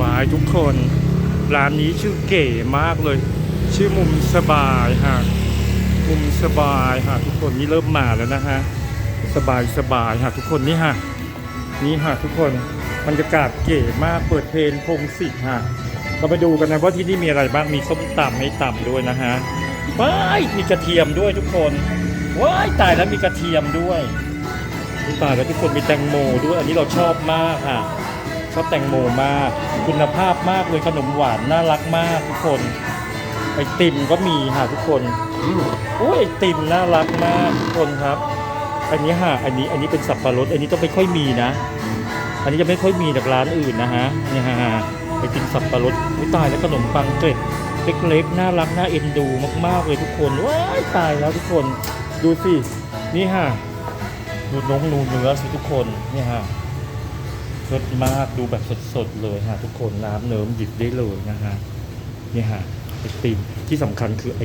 วายทุกคน ร้านนี้ชื่อเก๋มากเลย ชื่อมุมสบายฮะมุมสบายฮะทุกคนนี่เริ่มมาแล้วนะฮะสบายสบายฮะทุกคนนี่ฮะนี่ฮะทุกคนบรรยากาศเก๋มากเปิดเพลงพงศิษฐ์ฮะเราไปดูกันนะว่าที่นี่มีอะไรบ้างมีส้มตำไม่ตำด้วยนะฮะว้ายมีกระเทียมด้วยทุกคนว้ายตายแล้วมีกระเทียมด้วยอุ๊ยตายแล้วทุกคนมีแตงโมด้วยอันนี้เราชอบมากฮะ ชอบแตงโมมาก คุณภาพมากเลยขนมหวานน่ารักมากทุกคนไอติมก็มีค่ะทุกคนโอ้ยไอติมน่ารักมากทุกคนครับ อันนี้ฮะอันนี้อันนี้เป็นสับปะรด อันนี้ต้องไม่ค่อยมีนะ อันนี้จะไม่ค่อยมีจากร้านอื่นนะฮะเนี่ยฮะไอติมสับปะรดอุ้ยตายแล้วขนมปังเกล็ดเล็กๆน่ารักน่าเอ็นดูมากๆเลยทุกคนว้ายตายแล้วทุกคนดูสินี่ฮะดูน้องนูเนื้อสิทุกคนเนี่ยฮะ สดมากดูแบบสดๆเลยฮะทุกคนน้ำเนิ้มหยิบได้เลยนะฮะนี่ฮะไอติมที่สำคัญคือไอ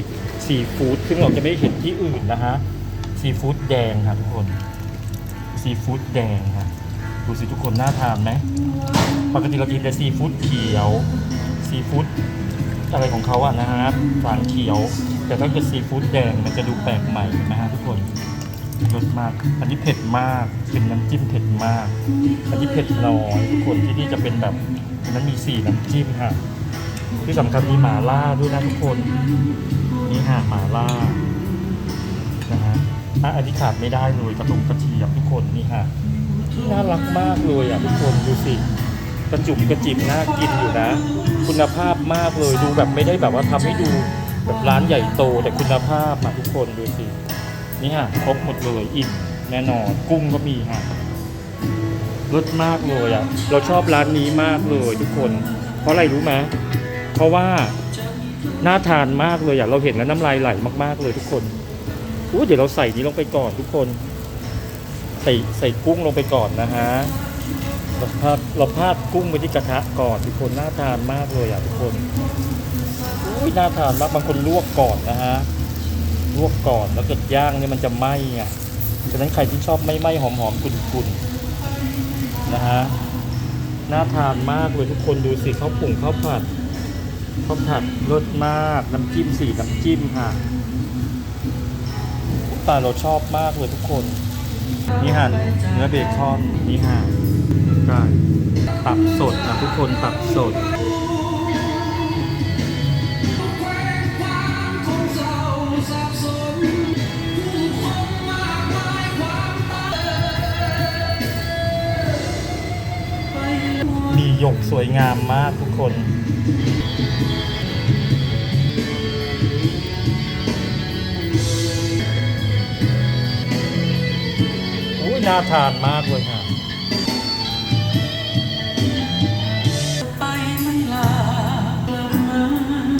ซีฟู้ดซึ่งเราจะไม่เห็นที่อื่นนะฮะซีฟู้ดแดงค่ะทุกคนซีฟู้ดแดงค่ะดูสิทุกคนน่าทานไหมปกติเรากินแต่ซีฟู้ดเขียวซีฟู้ดอะไรของเขาอะนะฮะฝานเขียว แต่ถ้าเกิดซีฟู้ดแดงมันจะดูแปลกใหม่นะฮะทุกคน รสมาก อันนี้เผ็ดมาก เป็นน้ำจิ้มเผ็ดมาก อันนี้เผ็ดน้อยทุกคนที่นี่จะเป็นแบบนั้นมีสี่น้ำจิ้มค่ะ ที่สำคัญมีหมาล่าด้วยนะทุกคน นี่ค่ะหมาล่านะฮะอันนี้ขาดไม่ได้เลยกระตุงกระเทียมทุกคนนี่ค่ะน่ารักมากเลยอะทุกคนดูสิกระจุ่มกระจิบน่ากินอยู่นะ คุณภาพมากเลยดูแบบไม่ได้แบบว่าทำให้ดูแบบร้านใหญ่โตแต่คุณภาพมาทุกคนดูสิ นี่ฮะครบหมดเลยอิ่มแน่นอนกุ้งก็มีฮะรสมากเลยอะ เราชอบร้านนี้มากเลยทุกคน เพราะอะไรรู้ไหมเพราะว่าน่าทานมากเลยอะเราเห็นแล้วน้ำลายไหลมากๆเลยทุกคนอู้เดี๋ยวเราใส่นี้ลงไปก่อนทุกคน ใส่ใส่กุ้งลงไปก่อนนะฮะเราพาดเราพาดกุ้งไปที่กระทะก่อนทุกคนน่าทานมากเลยอะทุกคนอุ้ยน่าทานมากบางคนลวกก่อนนะฮะ ลวกก่อนแล้วเกิดย่างเนี่ยมันจะไหม้อะฉะนั้นใครที่ชอบไม่ไหม้หอมๆกุ่นๆนะฮะน่าทานมากเลยทุกคนดูสิข้าวผงข้าวผัดข้าวผัดรสมากน้ำจิ้มสีน้ำจิ้มค่ะตาเราชอบมากเลยทุกคนนี่หั่นเนื้อเบคอนนี่ค่ะไก่ตับสดนะทุกคนตับสด สวยงามมากทุกคนโอ้ยน่าทานมากเลยค่ะ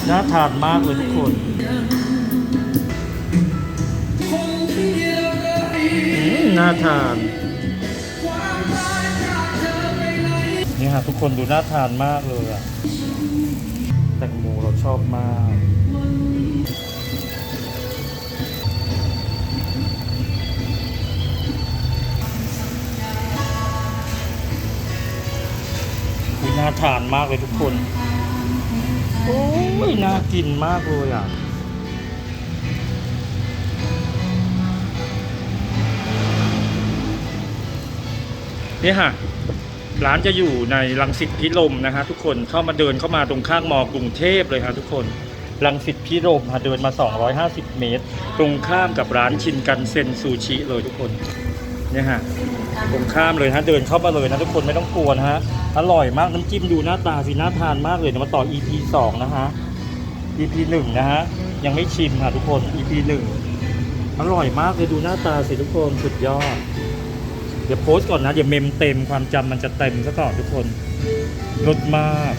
น่าทานมากเลยทุกคนน่าทาน นี่ฮะทุกคนดูน่าทานมากเลยอะแตงโมเราชอบมาก น่าทานมากเลยทุกคน โอ้ยน่ากินมากเลยอะนี่ฮะ ร้านจะอยู่ในรังสิตพิรมนะฮะทุกคนเข้ามาเดินเข้ามาตรงข้างมอกรุงเทพเลยฮะทุกคนรังสิตพิรมฮะเดินมา 250 เมตร ตรงข้ามกับร้านชินกันเซ็นซูชิเลยทุกคนเนี่ยฮะตรงข้ามเลยฮะเดินเข้ามาเลยนะทุกคนไม่ต้องกลัวนะฮะอร่อยมากน้ำจิ้มดูหน้าตาสิน่าทานมากเลยเดี๋ยวมาต่อ EP 2 นะฮะ EP 1 นะฮะยังไม่ชิมค่ะทุกคน EP 1 อร่อยมากเลยดูหน้าตาสิทุกคนสุดยอด เดี๋ยวโพสต์ก่อนนะ เดี๋ยวเมมเต็มความจำมันจะเต็มซะก่อนทุกคนรดมาก